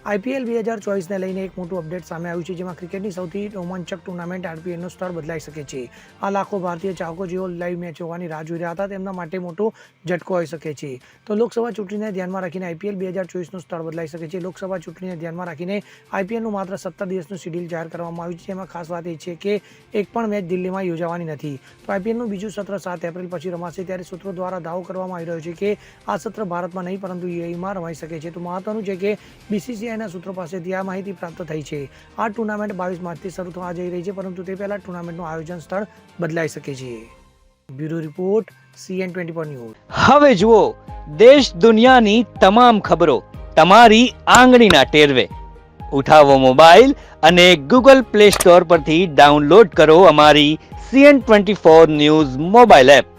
IPL બે હજાર ચોવીસને લઈને એક મોટું અપડેટ સામે આવ્યું છે, જેમાં ક્રિકેટની સૌથી રોમાંચક ટુર્નામેન્ટ આરપીએલનું સ્થળ બદલાઈ શકે છે. આ લાખો ભારતીય ચાહકો જેઓ લાઈવ મેચ જોવાની રાહ જોઈ રહ્યા હતા, તેમના માટે મોટો ઝટકો હોઈ શકે છે. તો લોકસભા ચૂંટણીને ધ્યાનમાં રાખીને આઈપીએલ બે હજાર ચોવીસનું સ્થળ બદલાઈ શકે છે. લોકસભા ચૂંટણીને ધ્યાનમાં રાખીને આઈપીએલનું માત્ર સત્તર દિવસનું શેડ્યુલ જાહેર કરવામાં આવ્યું છે, જેમાં ખાસ વાત એ છે કે એક પણ મેચ દિલ્હીમાં યોજાવાની નથી. તો આઈપીએલનું બીજું સત્ર સાત એપ્રિલ પછી રમાશે, ત્યારે સૂત્રો દ્વારા દાવો કરવામાં આવી રહ્યો છે કે આ સત્ર ભારતમાં નહીં, પરંતુ યુએઈમાં રમાઈ શકે છે. તો મહત્વનું છે કે બીસીસીઆઈના સૂત્રો પાસેથી આ માહિતી પ્રાપ્ત થઈ છે. આ ટુર્નામેન્ટ બાવીસ માર્ચથી શરૂ થવા જઈ રહી છે, પરંતુ તે પહેલાં ટુર્નામેન્ટનું આયોજન સ્થળ બદલાઈ શકે છે. Bureau report, CN twenty four news. હવે જુઓ, દેશ દુનિયાની તમામ ખબરો તમારી આંગળીના ટેરવે. ઉઠાવો મોબાઈલ અને ગૂગલ પ્લે સ્ટોર પરથી ડાઉનલોડ કરો અમારી CN twenty four news mobile app.